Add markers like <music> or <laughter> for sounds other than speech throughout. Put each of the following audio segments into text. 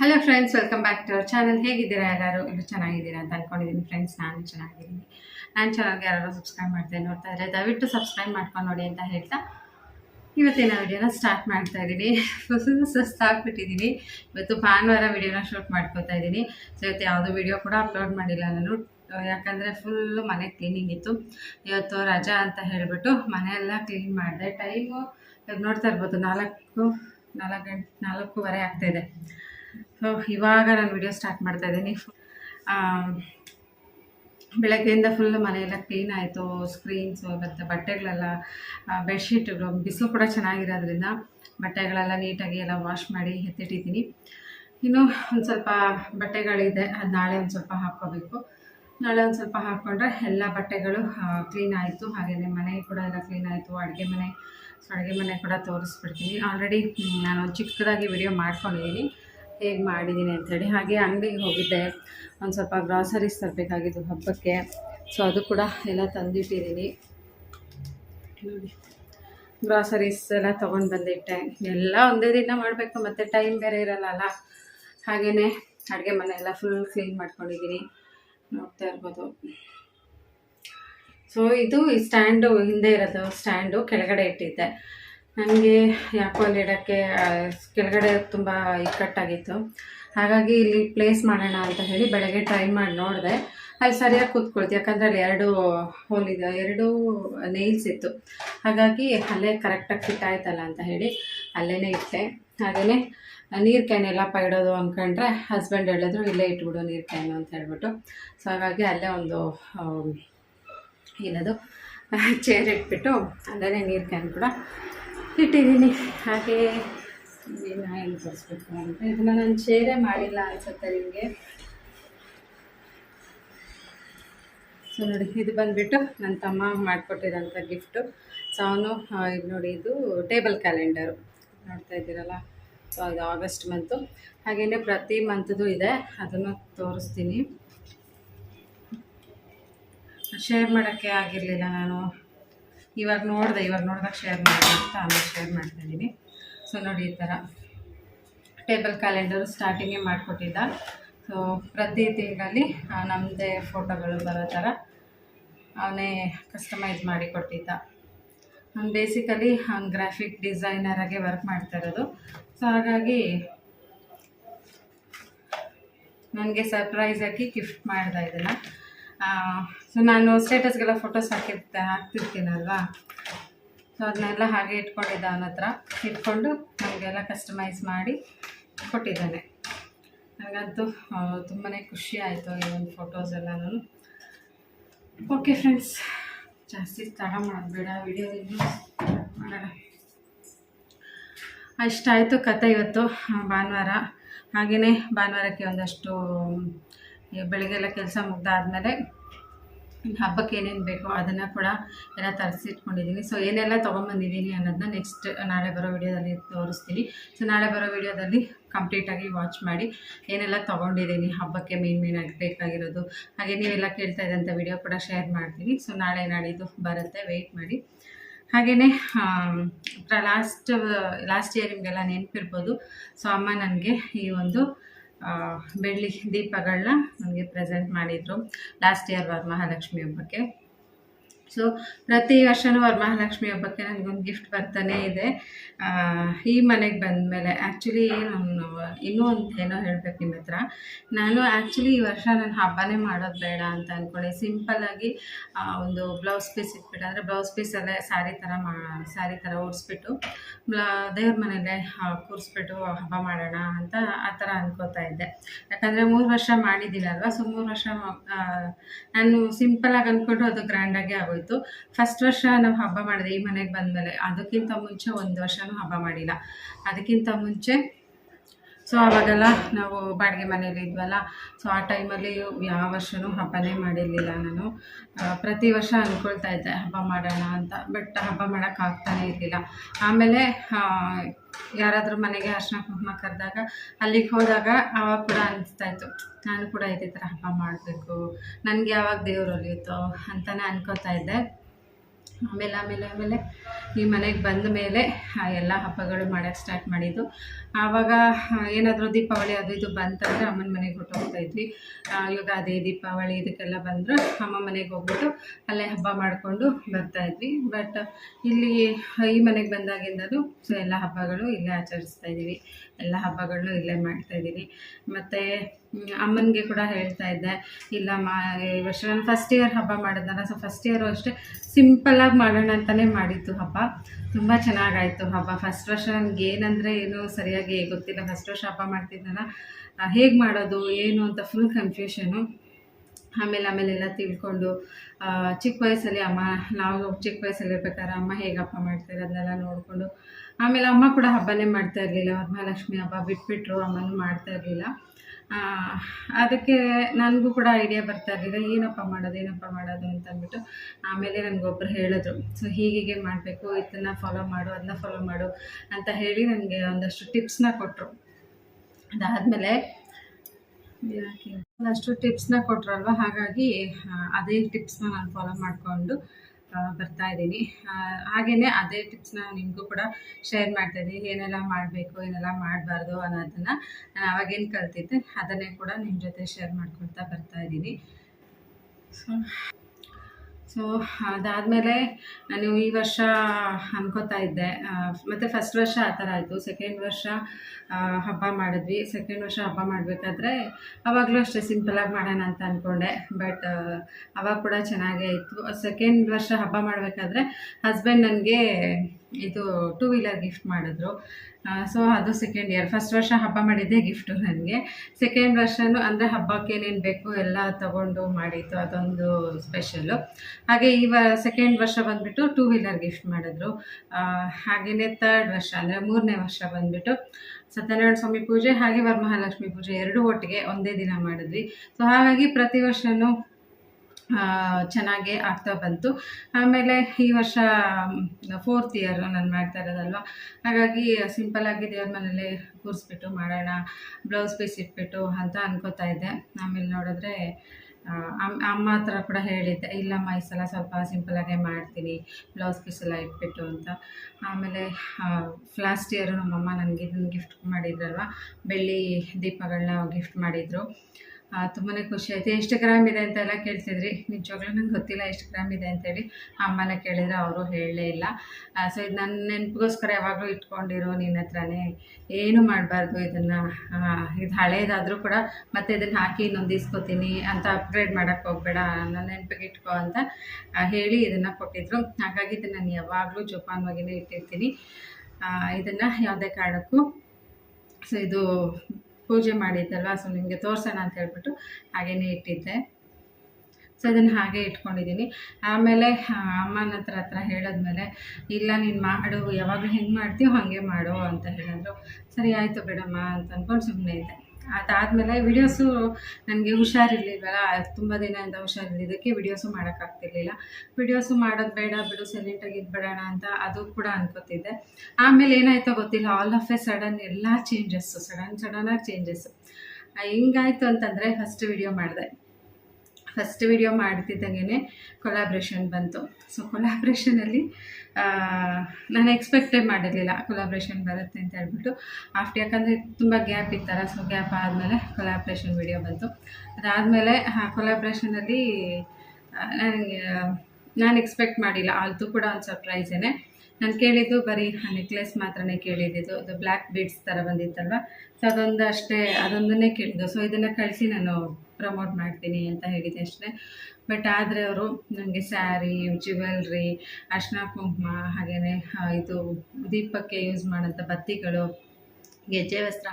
Hello friends welcome back to our channel ಹೇಗಿದ್ದೀರಾ ಎಲ್ಲರೂ? ಎಲ್ಲರೂ ಚೆನ್ನಾಗಿದ್ದೀರಾ ಅಂತ ಅನ್ಕೊಂಡಿದ್ದೀನಿ ಫ್ರೆಂಡ್ಸ್ ನಾನು ಚೆನ್ನಾಗಿದ್ದೀನಿ. ನಾನು ಚೆನ್ನಾಗಿ ಯಾರು ಸಬ್ಸ್ಕ್ರೈಬ್ ಮಾಡ್ತೇನೆ ನೋಡ್ತಾ ಇದ್ರೆ ದಯವಿಟ್ಟು ಸಬ್ಸ್ಕ್ರೈಬ್ ಮಾಡ್ಕೊಂಡು ನೋಡಿ ಅಂತ ಹೇಳ್ತಾ ಇವತ್ತಿನ ವಿಡಿಯೋನ ಸ್ಟಾರ್ಟ್ ಮಾಡ್ತಾ ಇದ್ದೀನಿ. ಫುಲ್ ಸುಸ್ತಾಗ್ಬಿಟ್ಟಿದ್ದೀನಿ ಇವತ್ತು ಭಾನುವಾರ ವಿಡಿಯೋನ ಶೂಟ್ ಮಾಡ್ಕೋತಾ ಇದ್ದೀನಿ. ಸೊ ಇವತ್ತು ಯಾವುದೋ ವಿಡಿಯೋ ಕೂಡ ಅಪ್ಲೋಡ್ ಮಾಡಿಲ್ಲ ನಾನು. ಯಾಕಂದರೆ ಫುಲ್ಲು ಮನೆ ಕ್ಲೀನಿಂಗ್ ಇತ್ತು. ಇವತ್ತು ರಜಾ ಅಂತ ಹೇಳಿಬಿಟ್ಟು ಮನೆಯೆಲ್ಲ ಕ್ಲೀನ್ ಮಾಡಿದೆ. ಟೈಮು ಇವಾಗ ನೋಡ್ತಾ ಇರ್ಬೋದು, ನಾಲ್ಕು ನಾಲ್ಕು ಗಂಟೆ, ನಾಲ್ಕೂವರೆ ಆಗ್ತಾಯಿದೆ ಸೊ ಇವಾಗ ನಾನು ವಿಡಿಯೋ ಸ್ಟಾರ್ಟ್ ಮಾಡ್ತಾ ಇದ್ದೀನಿ. ಬೆಳಗ್ಗೆಯಿಂದ ಫುಲ್ ಮನೆಯೆಲ್ಲ ಕ್ಲೀನ್ ಆಯಿತು ಸ್ಕ್ರೀನ್ಸು ಮತ್ತು ಬಟ್ಟೆಗಳೆಲ್ಲ ಬೆಡ್ಶೀಟ್ಗಳು ಬಿಸಿಲು ಕೂಡ ಚೆನ್ನಾಗಿರೋದ್ರಿಂದ ಬಟ್ಟೆಗಳೆಲ್ಲ ನೀಟಾಗಿ ಎಲ್ಲ ವಾಶ್ ಮಾಡಿ ಎತ್ತಿಟ್ಟಿದ್ದೀನಿ. ಇನ್ನು ಒಂದು ಸ್ವಲ್ಪ ಬಟ್ಟೆಗಳಿದೆ, ಅದು ನಾಳೆ ಒಂದು ಸ್ವಲ್ಪ ಹಾಕ್ಕೋಬೇಕು. ನಾಳೆ ಒಂದು ಸ್ವಲ್ಪ ಹಾಕ್ಕೊಂಡ್ರೆ ಎಲ್ಲ ಬಟ್ಟೆಗಳು ಕ್ಲೀನ್ ಆಯಿತು. ಹಾಗೆಯೇ ಮನೆ ಕೂಡ ಎಲ್ಲ ಕ್ಲೀನ್ ಆಯಿತು. ಅಡುಗೆ ಮನೆ ಸೊ ಅಡುಗೆ ಮನೆ ಕೂಡ ತೋರಿಸ್ಬಿಡ್ತೀನಿ. ಆಲ್ರೆಡಿ ನಾನು ಚಿಕ್ಕದಾಗಿ ವಿಡಿಯೋ ಮಾಡ್ಕೊಂಡಿದ್ದೀನಿ. ಹೇಗೆ ಮಾಡಿದ್ದೀನಿ ಅಂಥೇಳಿ ಹಾಗೆ ಅಂಗಡಿಗೆ ಹೋಗಿದ್ದೆ. ಒಂದು ಸ್ವಲ್ಪ ಗ್ರಾಸರೀಸ್ ತರಬೇಕಾಗಿದ್ದು ಹಬ್ಬಕ್ಕೆ. ಸೊ ಅದು ಕೂಡ ಎಲ್ಲ ತಂದಿಟ್ಟಿದ್ದೀನಿ ನೋಡಿ. ಗ್ರಾಸರೀಸ್ ಎಲ್ಲ ತೊಗೊಂಡು ಬಂದಿಟ್ಟೆ. ಎಲ್ಲ ಒಂದೇ ದಿನ ಮಾಡಬೇಕು, ಮತ್ತು ಟೈಮ್ ಬೇರೆ ಇರಲ್ಲ ಅಲ್ಲ ಅಡುಗೆ ಮನೆ ಎಲ್ಲ ಫುಲ್ ಕ್ಲೀನ್ ಮಾಡ್ಕೊಂಡಿದ್ದೀನಿ ನೋಡ್ತಾ ಇರ್ಬೋದು. ಸೊ ಇದು ಈ ಸ್ಟ್ಯಾಂಡು ಹಿಂದೆ ಇರೋದು ಸ್ಟ್ಯಾಂಡು ಕೆಳಗಡೆ ಇಟ್ಟಿದ್ದೆ. ನನಗೆ ಯಾಕೋ ಅಲ್ಲಿ ಇಡೋಕ್ಕೆ ಕೆಳಗಡೆ ತುಂಬ ಇಕ್ಕಟ್ಟಾಗಿತ್ತು. ಹಾಗಾಗಿ ಇಲ್ಲಿ ಪ್ಲೇಸ್ ಮಾಡೋಣ ಅಂತ ಹೇಳಿ ಬೆಳಗ್ಗೆ ಟ್ರೈ ಮಾಡಿ ನೋಡಿದೆ. ಅಲ್ಲಿ ಸರಿಯಾಗಿ ಕೂತ್ಕೊಳ್ತು. ಯಾಕಂದರೆ ಅಲ್ಲಿ ಎರಡು ಹೋಲಿದೆ ಎರಡು ನೇಲ್ಸ್ ಇತ್ತು. ಹಾಗಾಗಿ ಅಲ್ಲೇ ಕರೆಕ್ಟಾಗಿ ಫಿಟ್ ಆಯ್ತಲ್ಲ ಅಂತ ಹೇಳಿ ಅಲ್ಲೇ ಇಟ್ಟೆ. ಹಾಗೆಯೇ ನೀರು ಕ್ಯಾನ್ ಎಲ್ಲಪ್ಪ ಇಡೋದು ಅಂದ್ಕೊಂಡ್ರೆ ಹಸ್ಬೆಂಡ್ ಹೇಳಿದ್ರು, ಇಲ್ಲೇ ಇಟ್ಬಿಡು ನೀರು ಕ್ಯಾನು ಅಂತ ಹೇಳ್ಬಿಟ್ಟು. ಸೊ ಹಾಗಾಗಿ ಅಲ್ಲೇ ಒಂದು ಏನದು <laughs> ಚೇರ್ ಇಟ್ಬಿಟ್ಟು ಅಲ್ಲೇ ನೀರು ಕ್ಯಾನ್ ಕೂಡ ಇಟ್ಟಿದ್ದೀನಿ. ಹಾಗೆ ತೋರಿಸ್ಬೇಕು ಅಂತ. ಇದನ್ನು ನಾನು ಶೇರೇ ಮಾಡಿಲ್ಲ ಅನ್ಸುತ್ತೆ ನಿಮಗೆ. ಸೊ ನೋಡಿ, ಇದು ಬಂದುಬಿಟ್ಟು ನನ್ನ ತಮ್ಮ ಮಾಡಿಕೊಟ್ಟಿರೋಂಥ ಗಿಫ್ಟು ಸೊ ಅವನು ಇದು ನೋಡಿ, ಇದು ಟೇಬಲ್ ಕ್ಯಾಲೆಂಡರು ನೋಡ್ತಾ ಇದ್ದೀರಲ್ಲ? ಸೊ ಅದು ಆಗಸ್ಟ್ ಮಂತು ಹಾಗೆಯೇ ಪ್ರತಿ ಮಂತ್ದು ಇದೆ. ಅದನ್ನು ತೋರಿಸ್ತೀನಿ. ಶೇರ್ ಮಾಡೋಕ್ಕೆ ಆಗಿರಲಿಲ್ಲ ನಾನು. ಇವಾಗ ನೋಡಿದೆ, ಇವಾಗ ನೋಡಿದಾಗ ಶೇರ್ ಮಾಡಿದೆ ಅಂತ ಆಮೇಲೆ ಶೇರ್ ಮಾಡ್ತಾಯಿದ್ದೀನಿ ಸೊ ನೋಡಿ ಈ ಥರ ಟೇಬಲ್ ಕ್ಯಾಲೆಂಡರು ಸ್ಟಾರ್ಟಿಂಗೇ ಮಾಡಿಕೊಟ್ಟಿದ್ದ. ಸೊ ಪ್ರತಿ ತಿಂಗಳಲ್ಲಿ ನಮ್ಮದೇ ಫೋಟೋಗಳು ಬರೋ ಥರ ಅವನೇ ಕಸ್ಟಮೈಸ್ ಮಾಡಿ ಕೊಟ್ಟಿದ್ದ. ನಾನು ಬೇಸಿಕಲಿ ಗ್ರಾಫಿಕ್ ಡಿಸೈನರಾಗೆ ವರ್ಕ್ ಮಾಡ್ತಾ ಇರೋದು. ಸೊ ಹಾಗಾಗಿ ನನಗೆ ಸರ್ಪ್ರೈಸ್ ಆಗಿ ಗಿಫ್ಟ್ ಮಾಡ್ದೆ ಇದನ್ನು. ಸೊ ನಾನು ಸ್ಟೇಟಸ್ಗೆಲ್ಲ ಫೋಟೋಸ್ ಹಾಕಿರ್ತೆ ಹಾಕ್ತಿರ್ತೀನಲ್ವಾ ಸೊ ಅದನ್ನೆಲ್ಲ ಹಾಗೆ ಇಟ್ಕೊಂಡಿದ್ದ ಅವನ ಹತ್ರ. ಇಟ್ಕೊಂಡು ನಮಗೆಲ್ಲ ಕಸ್ಟಮೈಸ್ ಮಾಡಿ ಕೊಟ್ಟಿದ್ದಾನೆ. ನನಗಂತೂ ತುಂಬಾ ಖುಷಿ ಆಯಿತು ಈ ಒಂದು ಫೋಟೋಸ್ ಎಲ್ಲನೂ ಓಕೆ ಫ್ರೆಂಡ್ಸ್ ಜಾಸ್ತಿ ತಡ ಮಾಡೋದು ಬೇಡ ವಿಡಿಯೋ ಮಾಡೋಣ ಅಷ್ಟಾಯಿತು ಕತೆ ಇವತ್ತು ಭಾನುವಾರ. ಹಾಗೆಯೇ ಭಾನುವಾರಕ್ಕೆ ಒಂದಷ್ಟು ಬೆಳಗ್ಗೆಲ್ಲ ಕೆಲಸ ಮುಗ್ದಾದ್ಮೇಲೆ ಹಬ್ಬಕ್ಕೆ ಏನೇನು ಬೇಕೋ ಅದನ್ನು ಕೂಡ ಎಲ್ಲ ತರಿಸಿಟ್ಕೊಂಡಿದ್ದೀನಿ ಸೊ ಏನೆಲ್ಲ ತೊಗೊಂಬಂದಿದ್ದೀನಿ ಅನ್ನೋದನ್ನ ನೆಕ್ಸ್ಟ್ ನಾಳೆ ಬರೋ ವಿಡಿಯೋದಲ್ಲಿ ತೋರಿಸ್ತೀನಿ. ಸೊ ನಾಳೆ ಬರೋ ವಿಡಿಯೋದಲ್ಲಿ ಕಂಪ್ಲೀಟಾಗಿ ವಾಚ್ ಮಾಡಿ ಏನೆಲ್ಲ ತೊಗೊಂಡಿದ್ದೀನಿ ಹಬ್ಬಕ್ಕೆ ಮೇನ್ ಮೇನ್ ಬೇಕಾಗಿರೋದು. ಹಾಗೆ ನೀವೆಲ್ಲ ಕೇಳ್ತಾ ಇದ್ದಂಥ ವಿಡಿಯೋ ಕೂಡ ಶೇರ್ ಮಾಡ್ತೀನಿ. ಸೊ ನಾಳೆ ನಾಡಿದ್ದು ಬರುತ್ತೆ ವೆಯ್ಟ್ ಮಾಡಿ. ಹಾಗೆಯೇ ಲಾಸ್ಟ್ ಲಾಸ್ಟ್ ಇಯರ್ ನಿಮಗೆಲ್ಲ ನೆನಪಿರ್ಬೋದು. ಸೊ ಅಮ್ಮ ನನಗೆ ಈ ಒಂದು ಬೆಳ್ಳಿ ದೀಪಗಳನ್ನ ನನಗೆ ಪ್ರೆಸೆಂಟ್ ಮಾಡಿದರು. ಲಾಸ್ಟ್ ಇಯರ್ ವರಮಹಾಲಕ್ಷ್ಮಿ ಹಬ್ಬಕ್ಕೆ. ಸೊ ಪ್ರತಿ ವರ್ಷವೂ ವರಮಹಾಲಕ್ಷ್ಮಿ ಹಬ್ಬಕ್ಕೆ ನನಗೊಂದು ಗಿಫ್ಟ್ ಬರ್ತಾನೇ ಇದೆ. ಈ ಮನೆಗೆ ಬಂದಮೇಲೆ ಆ್ಯಕ್ಚುಲಿ ನಾನು ಇನ್ನೂ ಒಂದು ಏನೋ ಹೇಳಬೇಕು ನಿಮ್ಮ ಹತ್ರ. ನಾನು ಆ್ಯಕ್ಚುಲಿ ಈ ವರ್ಷ ನಾನು ಹಬ್ಬನೇ ಮಾಡೋದು ಬೇಡ ಅಂತ ಅಂದ್ಕೊಂಡೆ ಸಿಂಪಲ್ಲಾಗಿ ಒಂದು ಬ್ಲೌಸ್ ಪೀಸ್ ಇಟ್ಬಿಟ್ಟು ಬ್ಲೌಸ್ ಪೀಸಲ್ಲೇ ಸ್ಯಾರಿ ಥರ ಮಾ ಸ್ಯಾರಿ ಥರ ಓಡಿಸ್ಬಿಟ್ಟು ದೇವ್ರ ಮನೆಯಲ್ಲೇ ಕೂರಿಸ್ಬಿಟ್ಟು ಹಬ್ಬ ಮಾಡೋಣ ಅಂತ ಆ ಥರ ಅಂದ್ಕೋತಾ ಇದ್ದೆ. ಯಾಕಂದರೆ ಮೂರು ವರ್ಷ ಮಾಡಿದ್ದೀನಲ್ವ? ಸೊ ಮೂರು ವರ್ಷ ನಾನು ಸಿಂಪಲಾಗಿ ಅಂದ್ಕೊಂಡು ಅದು ಗ್ರ್ಯಾಂಡಾಗಿ ಆಗೋಯ್ತು ಫಸ್ಟ್ ವರ್ಷ ನಾವು ಹಬ್ಬ ಮಾಡಿದೆ, ಈ ಮನೆಗೆ ಬಂದಮೇಲೆ. ಅದಕ್ಕಿಂತ ಮುಂಚೆ ಒಂದು ವರ್ಷವೂ ಹಬ್ಬ ಮಾಡಿಲ್ಲ. ಅದಕ್ಕಿಂತ ಮುಂಚೆ ಸೊ ಆವಾಗೆಲ್ಲ ನಾವು ಬಾಡಿಗೆ ಮನೇಲಿ ಇದ್ವಲ್ಲ ಸೊ ಆ ಟೈಮಲ್ಲಿ ಯಾವ ವರ್ಷವೂ ಹಬ್ಬನೇ ಮಾಡಿರಲಿಲ್ಲ ನಾನು. ಪ್ರತಿ ವರ್ಷ ಅಂದ್ಕೊಳ್ತಾ ಇದ್ದೆ, ಹಬ್ಬ ಮಾಡೋಣ ಅಂತ ಬಟ್ ಹಬ್ಬ ಮಾಡೋಕ್ಕಾಗ್ತಾನೆ ಇರಲಿಲ್ಲ. ಆಮೇಲೆ ಯಾರಾದರೂ ಮನೆಗೆ ಅರ್ಶಿನ ಕುಂಕುಮ ಕರೆದಾಗ, ಅಲ್ಲಿಗೆ ಹೋದಾಗ ಆವಾಗ ಕೂಡ ಅನಿಸ್ತಾ ಇತ್ತು, ನಾನು ಕೂಡ ಇದೇ ಥರ ಹಬ್ಬ ಮಾಡಬೇಕು, ನನಗೆ ಯಾವಾಗ ದೇವ್ರು ಒಲಿಯುತ್ತೋ ಅಂತಲೇ ಅನ್ಕೋತಾ ಇದ್ದೆ. ಆಮೇಲೆ ಆಮೇಲೆ ಆಮೇಲೆ ಈ ಮನೆಗೆ ಬಂದ ಮೇಲೆ, ಆ, ಎಲ್ಲ ಹಬ್ಬಗಳು ಮಾಡೋಕ್ಕೆ ಸ್ಟಾರ್ಟ್ ಮಾಡಿದ್ದು. ಆವಾಗ ಏನಾದರೂ ದೀಪಾವಳಿ ಅದು ಇದು ಬಂತಂದರೆ ಅಮ್ಮನ ಮನೆಗೆ ಹೊಟ್ಟೋಗ್ತಾ ಇದ್ವಿ. ಅದೇ ದೀಪಾವಳಿ ಇದಕ್ಕೆಲ್ಲ ಬಂದರು. ಅಮ್ಮ ಮನೆಗೆ ಹೋಗ್ಬಿಟ್ಟು ಅಲ್ಲೇ ಹಬ್ಬ ಮಾಡಿಕೊಂಡು ಬರ್ತಾ ಇದ್ವಿ. ಬಟ್ ಇಲ್ಲಿ ಈ ಮನೆಗೆ ಬಂದಾಗಿಂದಲೂ ಸೊ ಎಲ್ಲ ಹಬ್ಬಗಳು ಇಲ್ಲೇ ಆಚರಿಸ್ತಾ ಇದ್ದೀವಿ. ಎಲ್ಲ ಹಬ್ಬಗಳನ್ನು ಇಲ್ಲೇ ಮಾಡ್ತಾ ಇದ್ದೀವಿ ಮತ್ತು ಅಮ್ಮನಿಗೆ ಕೂಡ ಹೇಳ್ತಾ ಇದ್ದೆ. ಇಲ್ಲ ಮಾ, ಈ ವರ್ಷ ನಾನು ಫಸ್ಟ್ ಇಯರ್ ಹಬ್ಬ ಮಾಡಿದ್ನಲ್ಲ ಸೊ ಫಸ್ಟ್ ಇಯರು ಅಷ್ಟೇ ಸಿಂಪಲ್ಲಾಗಿ ಮಾಡೋಣ ಅಂತಲೇ ಮಾಡಿದ್ದು ಹಬ್ಬ. ತುಂಬ ಚೆನ್ನಾಗಾಯಿತು ಹಬ್ಬ. ಫಸ್ಟ್ ವರ್ಷ ನನಗೆ ಏನಂದರೆ ಏನು ಸರಿಯಾಗಿ ಗೊತ್ತಿಲ್ಲ. ಫಸ್ಟ್ ವರ್ಷ ಹಬ್ಬ ಮಾಡ್ತಿದ್ನಲ್ಲ ಹೇಗೆ ಮಾಡೋದು, ಏನು ಅಂತ ಫುಲ್ ಕನ್ಫ್ಯೂಷನು ಆಮೇಲೆ ಆಮೇಲೆ ಎಲ್ಲ ತಿಳ್ಕೊಂಡು ಚಿಕ್ಕ ವಯಸ್ಸಲ್ಲಿ ಅಮ್ಮ, ನಾವು ಚಿಕ್ಕ ವಯಸ್ಸಲ್ಲಿ ಇರ್ಬೇಕಾದ್ರೆ ಅಮ್ಮ ಹೇಗೆ ಹಬ್ಬ ಮಾಡ್ತಾರೆ ಅದನ್ನೆಲ್ಲ ನೋಡಿಕೊಂಡು ಆಮೇಲೆ ಅಮ್ಮ ಕೂಡ ಹಬ್ಬನೇ ಮಾಡ್ತಾ ಇರಲಿಲ್ಲ. ವರಮಹಾಲಕ್ಷ್ಮಿ ಹಬ್ಬ ಬಿಟ್ಬಿಟ್ರು ಅಮ್ಮನೂ ಮಾಡ್ತಾ ಇರಲಿಲ್ಲ. ಅದಕ್ಕೆ ನನಗೂ ಕೂಡ ಐಡಿಯಾ ಬರ್ತಾ ಇರಲಿಲ್ಲ. ಏನಪ್ಪ ಮಾಡೋದು ಏನಪ್ಪ ಮಾಡೋದು ಅಂತ ಅಂದ್ಬಿಟ್ಟು ಆಮೇಲೆ ನನಗೊಬ್ರು ಹೇಳಿದ್ರು. ಸೊ ಹೀಗೆ ಮಾಡಬೇಕು, ಇದನ್ನು ಫಾಲೋ ಮಾಡು ಅದನ್ನ ಫಾಲೋ ಮಾಡು ಅಂತ ಹೇಳಿ ನನಗೆ ಒಂದಷ್ಟು ಟಿಪ್ಸ್ನ ಕೊಟ್ಟರು ಅದಾದಮೇಲೆ ಒಂದಷ್ಟು ಟಿಪ್ಸ್ನ ಕೊಟ್ರಲ್ವ? ಹಾಗಾಗಿ ಅದೇ ಟಿಪ್ಸ್ನ ನಾನು ಫಾಲೋ ಮಾಡಿಕೊಂಡು ಬರ್ತಾ ಇದ್ದೀನಿ. ಹಾಗೆಯೇ ಅದೇ ಟಿಪ್ಸ್ನ ನಿಮಗೂ ಕೂಡ ಶೇರ್ ಮಾಡ್ತಾ ಇದ್ದೀನಿ. ಏನೆಲ್ಲ ಮಾಡಬೇಕು, ಏನೆಲ್ಲ ಮಾಡಬಾರ್ದು ಅನ್ನೋದನ್ನು ನಾನು ಅವಾಗೇನು ಕಲ್ತಿದ್ದೆ, ಅದನ್ನೇ ಕೂಡ ನಿಮ್ಮ ಜೊತೆ ಶೇರ್ ಮಾಡ್ಕೊಳ್ತಾ ಬರ್ತಾ ಇದ್ದೀನಿ. ಸೊ ಸೊ ಅದಾದಮೇಲೆ ನಾನು ಈ ವರ್ಷ ಅನ್ಕೋತಾ ಇದ್ದೆ. ಮತ್ತು ಫಸ್ಟ್ ವರ್ಷ ಆ ಥರ ಆಯಿತು. ಸೆಕೆಂಡ್ ವರ್ಷ ಹಬ್ಬ ಮಾಡಿದ್ವಿ. ಸೆಕೆಂಡ್ ವರ್ಷ ಹಬ್ಬ ಮಾಡಬೇಕಾದ್ರೆ ಅವಾಗಲೂ ಅಷ್ಟೇ ಸಿಂಪಲಾಗಿ ಮಾಡೋಣ ಅಂತ ಅಂದ್ಕೊಂಡೆ ಬಟ್ ಅವಾಗ ಕೂಡ ಚೆನ್ನಾಗೇ ಇತ್ತು. ಸೆಕೆಂಡ್ ವರ್ಷ ಹಬ್ಬ ಮಾಡಬೇಕಾದ್ರೆ ಹಸ್ಬೆಂಡ್ ನನಗೆ ಇದು ಟೂ ವೀಲರ್ ಗಿಫ್ಟ್ ಮಾಡಿದ್ರು. ಸೊ ಅದು ಸೆಕೆಂಡ್ ಇಯರ್ ಫಸ್ಟ್ ವರ್ಷ ಹಬ್ಬ ಮಾಡಿದ್ದೆ ಗಿಫ್ಟು ನನಗೆ. ಸೆಕೆಂಡ್ ವರ್ಷನೂ ಅಂದರೆ ಹಬ್ಬಕ್ಕೆ ಏನೇನು ಬೇಕು ಎಲ್ಲ ತಗೊಂಡು ಮಾಡಿತ್ತು. ಅದೊಂದು ಸ್ಪೆಷಲ್ಲು ಹಾಗೆ ಈ ವ ಸೆಕೆಂಡ್ ವರ್ಷ ಬಂದುಬಿಟ್ಟು ಟೂ ವೀಲರ್ ಗಿಫ್ಟ್ ಮಾಡಿದ್ರು. ಹಾಗೆಯೇ ತರ್ಡ್ ವರ್ಷ ಅಂದರೆ ಮೂರನೇ ವರ್ಷ ಬಂದುಬಿಟ್ಟು ಸತ್ಯನಾರಾಯಣ ಸ್ವಾಮಿ ಪೂಜೆ ಹಾಗೆ ವರಮಹಾಲಕ್ಷ್ಮಿ ಪೂಜೆ ಎರಡು ಒಟ್ಟಿಗೆ ಒಂದೇ ದಿನ ಮಾಡಿದ್ವಿ. ಸೊ ಹಾಗಾಗಿ ಪ್ರತಿ ವರ್ಷವೂ ಚೆನ್ನಾಗೇ ಆಗ್ತಾ ಬಂತು. ಆಮೇಲೆ ಈ ವರ್ಷ ಫೋರ್ತ್ ಇಯರ್ ನಾನು ಮಾಡ್ತಾ ಇರೋದಲ್ವ? ಹಾಗಾಗಿ ಸಿಂಪಲ್ಲಾಗಿ ದೇವ್ರ ಮನೇಲಿ ಕೂರಿಸ್ಬಿಟ್ಟು ಮಾಡೋಣ ಬ್ಲೌಸ್ ಪೀಸ್ ಇಟ್ಬಿಟ್ಟು ಅಂತ ಅನ್ಕೋತಾ ಇದ್ದೆ. ಆಮೇಲೆ ನೋಡಿದ್ರೆ ಅಮ್ಮ ಹತ್ರ ಕೂಡ ಹೇಳಿದ್ದೆ, ಇಲ್ಲಮ್ಮ, ಈ ಸಲ ಸ್ವಲ್ಪ ಸಿಂಪಲಾಗೆ ಮಾಡ್ತೀನಿ ಬ್ಲೌಸ್ ಪೀಸ್ ಎಲ್ಲ ಇಟ್ಬಿಟ್ಟು ಅಂತ. ಆಮೇಲೆ ಲಾಸ್ಟ್ ಇಯರು ನಮ್ಮಮ್ಮ ನನಗೆ ಇದನ್ನು ಗಿಫ್ಟ್ ಮಾಡಿದ್ರಲ್ವ? ಬೆಳ್ಳಿ ದೀಪಗಳನ್ನ ಗಿಫ್ಟ್ ಮಾಡಿದರು. ತುಂಬಾ ಖುಷಿ ಆಯಿತು. ಎಷ್ಟು ಗ್ರಾಮ್ ಇದೆ ಅಂತೆಲ್ಲ ಕೇಳ್ತಿದ್ರಿ. ನಿಜವಾಗ್ಲೂ ನಂಗೆ ಗೊತ್ತಿಲ್ಲ ಎಷ್ಟು ಗ್ರಾಮ್ ಇದೆ ಅಂತೇಳಿ. ಅಮ್ಮನ ಕೇಳಿದರೆ ಅವರು ಹೇಳಲೇ ಇಲ್ಲ. ಸೊ ಇದು ನನ್ನ ನೆನಪಿಗೋಸ್ಕರ ಯಾವಾಗಲೂ ಇಟ್ಕೊಂಡಿರೋ ನಿನ್ನ ಹತ್ರನೇ. ಏನು ಮಾಡಬಾರ್ದು ಇದನ್ನು? ಇದು ಹಳೇದಾದರೂ ಕೂಡ ಮತ್ತೆ ಇದನ್ನು ಹಾಕಿ ಇನ್ನೊಂದು ಇಸ್ಕೊತೀನಿ ಅಂತ ಅಪ್ಗ್ರೇಡ್ ಮಾಡೋಕ್ಕೆ ಹೋಗಬೇಡ. ನನ್ನ ನೆನಪಿಗೆ ಇಟ್ಕೋ ಅಂತ ಹೇಳಿ ಇದನ್ನು ಕೊಟ್ಟಿದ್ರು. ಹಾಗಾಗಿ ಇದನ್ನು ನಾನು ಯಾವಾಗಲೂ ಜೋಪಾನವಾಗಿಯೇ ಇಟ್ಟಿರ್ತೀನಿ. ಇದನ್ನು ಯಾವುದೇ ಕಾರಣಕ್ಕೂ. ಸೊ ಇದು ಪೂಜೆ ಮಾಡಿದ್ದಲ್ವ? ಸೊ ನಿಮಗೆ ತೋರಿಸೋಣ ಅಂತ ಹೇಳ್ಬಿಟ್ಟು ಹಾಗೇನೇ ಇಟ್ಟಿದ್ದೆ. ಸೊ ಅದನ್ನು ಹಾಗೆ ಇಟ್ಕೊಂಡಿದ್ದೀನಿ. ಆಮೇಲೆ ಅಮ್ಮನ ಹತ್ರ ಹತ್ರ ಹೇಳಿದ್ಮೇಲೆ, ಇಲ್ಲ, ನೀನು ಮಾಡು, ಯಾವಾಗಲೂ ಹೆಂಗೆ ಮಾಡ್ತೀವೋ ಹಾಗೆ ಮಾಡು ಅಂತ ಹೇಳಿದ್ರು. ಸರಿ, ಆಯಿತು ಬೇಡಮ್ಮ ಅಂತ ಅಂದ್ಕೊಂಡು ಸುಮ್ಮನೆ ಇದ್ದೆ. ಅದಾದಮೇಲೆ ವಿಡಿಯೋಸು ನನಗೆ ಹುಷಾರಿರ್ಲಿಲ್ವಲ್ಲ, ತುಂಬ ದಿನದಿಂದ ಹುಷಾರಿಲ್ಲದಕ್ಕೆ ವಿಡಿಯೋಸು ಮಾಡೋಕ್ಕಾಗ್ತಿರ್ಲಿಲ್ಲ. ವಿಡಿಯೋಸು ಮಾಡೋದು ಬೇಡ, ಬಿಡು ಸೈಲೆಂಟಾಗಿ ಇದ್ಬಿಡೋಣ ಅಂತ ಅದು ಕೂಡ ಅನ್ಕೋತಿದ್ದೆ. ಆಮೇಲೆ ಏನಾಯ್ತೋ ಗೊತ್ತಿಲ್ಲ ಆಲ್ ಆಫ್ ಎ ಸಡನ್ ಎಲ್ಲ ಚೇಂಜಸ್ಸು ಸಡನ್ ಸಡನ್ನಾಗಿ ಚೇಂಜಸ್ಸು ಹಿಂಗಾಯ್ತು ಅಂತಂದರೆ ಫಸ್ಟ್ ವಿಡಿಯೋ ಮಾಡಿದೆ. ಫಸ್ಟ್ ವಿಡಿಯೋ ಮಾಡ್ತಿದ್ದಂಗೆ ಕೊಲಾಬ್ರೇಷನ್ ಬಂತು. ಸೊ ಕೊಲಾಬ್ರೇಷನಲ್ಲಿ ನಾನು ಎಕ್ಸ್ಪೆಕ್ಟೇ ಮಾಡಿರಲಿಲ್ಲ ಕೊಲಾಬ್ರೇಷನ್ ಬರುತ್ತೆ ಅಂತ ಹೇಳ್ಬಿಟ್ಟು. ಆಫ್ಟರ್ ಯಾಕಂದರೆ ತುಂಬ ಗ್ಯಾಪ್ ಇತ್ತಲ್ಲ ಸೊ ಗ್ಯಾಪ್ ಆದಮೇಲೆ ಕೊಲಾಬ್ರೇಷನ್ ವಿಡಿಯೋ ಬಂತು. ಅದಾದಮೇಲೆ ಕೊಲಾಬ್ರೇಷನಲ್ಲಿ ನನಗೆ ನಾನು ಎಕ್ಸ್ಪೆಕ್ಟ್ ಮಾಡಿಲ್ಲ. ಅದು ಕೂಡ ಒಂದು ಸರ್ಪ್ರೈಸೇನೆ ನಾನು ಕೇಳಿದ್ದು ಬರೀ ನೆಕ್ಲೆಸ್ ಮಾತ್ರನೇ ಕೇಳಿದ್ದು ಅದು ಬ್ಲ್ಯಾಕ್ ಬೀಡ್ಸ್ ಥರ ಬಂದಿತ್ತಲ್ವ? ಸೊ ಅದೊಂದು ಅಷ್ಟೇ, ಅದೊಂದನ್ನೇ ಕೇಳಿದ್ದು. ಸೊ ಇದನ್ನು ಕಳಿಸಿ ನಾನು ಪ್ರಮೋಟ್ ಮಾಡ್ತೀನಿ ಅಂತ ಹೇಳಿದೆ ಅಷ್ಟೇ. ಬಟ್ ಆದರೆ ಅವರು ನನಗೆ ಸ್ಯಾರಿ ಜ್ಯುವೆಲ್ರಿ ಅರ್ಶಿನ ಕುಂಕುಮ ಹಾಗೆಯೇ ಇದು ದೀಪಕ್ಕೆ ಯೂಸ್ ಮಾಡೋಂಥ ಬತ್ತಿಗಳು, ಗೆಜ್ಜೆ ವಸ್ತ್ರ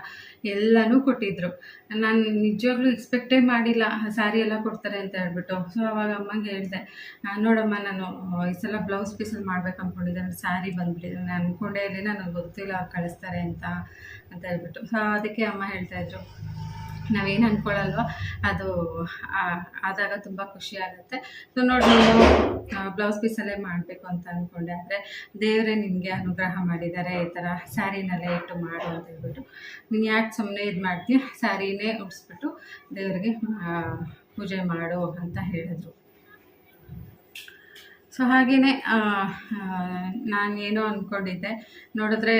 ಎಲ್ಲನೂ ಕೊಟ್ಟಿದ್ದರು ನಾನು ನಿಜವಾಗ್ಲೂ ಎಕ್ಸ್ಪೆಕ್ಟೇ ಮಾಡಿಲ್ಲ ಸ್ಯಾರಿ ಎಲ್ಲ ಕೊಡ್ತಾರೆ ಅಂತ ಹೇಳ್ಬಿಟ್ಟು. ಸೊ ಅವಾಗ ಅಮ್ಮಂಗೆ ಹೇಳಿದೆ ನೋಡಮ್ಮ, ನಾನು ಈ ಸಲ ಬ್ಲೌಸ್ ಪೀಸಲ್ಲಿ ಮಾಡ್ಬೇಕು ಅಂದ್ಕೊಂಡಿದ್ದೆ ನಾನು ಸ್ಯಾರಿ ಬಂದ್ಬಿಟ್ಟಿದೆ. ನಾನು ಅಂದ್ಕೊಂಡೇ ಇರಲಿಲ್ಲ ನನಗೆ ಗೊತ್ತಿಲ್ಲ ಕಳಿಸ್ತಾರೆ ಅಂತ ಅಂತ ಹೇಳ್ಬಿಟ್ಟು. ಸೊ ಅದಕ್ಕೆ ಅಮ್ಮ ಹೇಳ್ತಾಯಿದ್ರು ನಾವೇನು ಅಂದ್ಕೊಳ್ಳಲ್ವ ಅದು ಆದಾಗ ತುಂಬ ಖುಷಿ ಆಗುತ್ತೆ. ಸೊ ನೋಡಿ ನೀವು ಬ್ಲೌಸ್ ಪೀಸಲ್ಲೇ ಮಾಡಬೇಕು ಅಂತ ಅಂದ್ಕೊಂಡೆ ಅಂದರೆ ದೇವರೇ ನಿಮಗೆ ಅನುಗ್ರಹ ಮಾಡಿದ್ದಾರೆ. ಈ ಥರ ಸ್ಯಾರಿನಲ್ಲೇ ಇಟ್ಟು ಮಾಡು ಅಂತ ಹೇಳ್ಬಿಟ್ಟು. ನೀನು ಯಾಕೆ ಸುಮ್ಮನೆ ಇದು ಮಾಡ್ತೀಯ? ಸ್ಯಾರಿನೇ ಉಡಿಸ್ಬಿಟ್ಟು ದೇವರಿಗೆ ಪೂಜೆ ಮಾಡು ಅಂತ ಹೇಳಿದ್ರು. ಸೊ ಹಾಗೆಯೇ ನಾನು ಏನೋ ಅಂದ್ಕೊಂಡಿದ್ದೆ ನೋಡಿದ್ರೆ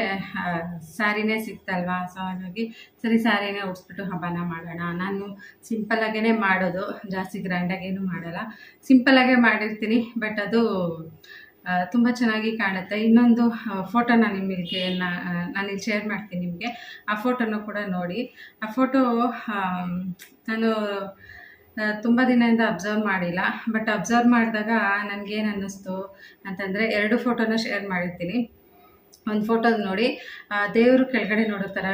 ಸ್ಯಾರಿನೇ ಸಿಕ್ತಲ್ವಾ? ಸೊ ಹಾಗಾಗಿ ಸರಿ ಸ್ಯಾರಿನೇ ಉಡ್ಸ್ಬಿಟ್ಟು ಹಬ್ಬನ ಮಾಡೋಣ. ನಾನು ಸಿಂಪಲ್ಲಾಗೇ ಮಾಡೋದು. ಜಾಸ್ತಿ ಗ್ರ್ಯಾಂಡಾಗೇನು ಮಾಡಲ್ಲ. ಸಿಂಪಲ್ಲಾಗೇ ಮಾಡಿರ್ತೀನಿ, ಬಟ್ ಅದು ತುಂಬ ಚೆನ್ನಾಗಿ ಕಾಣುತ್ತೆ. ಇನ್ನೊಂದು ಫೋಟೋ ನಾನು ನಿಮಗೆ ನಾನಿಲ್ಲಿ ಶೇರ್ ಮಾಡ್ತೀನಿ ನಿಮಗೆ. ಆ ಫೋಟೋನು ಕೂಡ ನೋಡಿ. ಆ ಫೋಟೋ ನಾನು ತುಂಬ ದಿನದಿಂದ ಅಬ್ಸರ್ವ್ ಮಾಡಿಲ್ಲ. ಬಟ್ ಅಬ್ಸರ್ವ್ ಮಾಡಿದಾಗ ನನಗೇನು ಅನ್ನಿಸ್ತು ಅಂತಂದರೆ ಎರಡು ಫೋಟೋನ ಶೇರ್ ಮಾಡಿರ್ತೀನಿ. ಒಂದು ಫೋಟೋ ನೋಡಿ ದೇವರು ಕೆಳಗಡೆ ನೋಡೋ ಥರ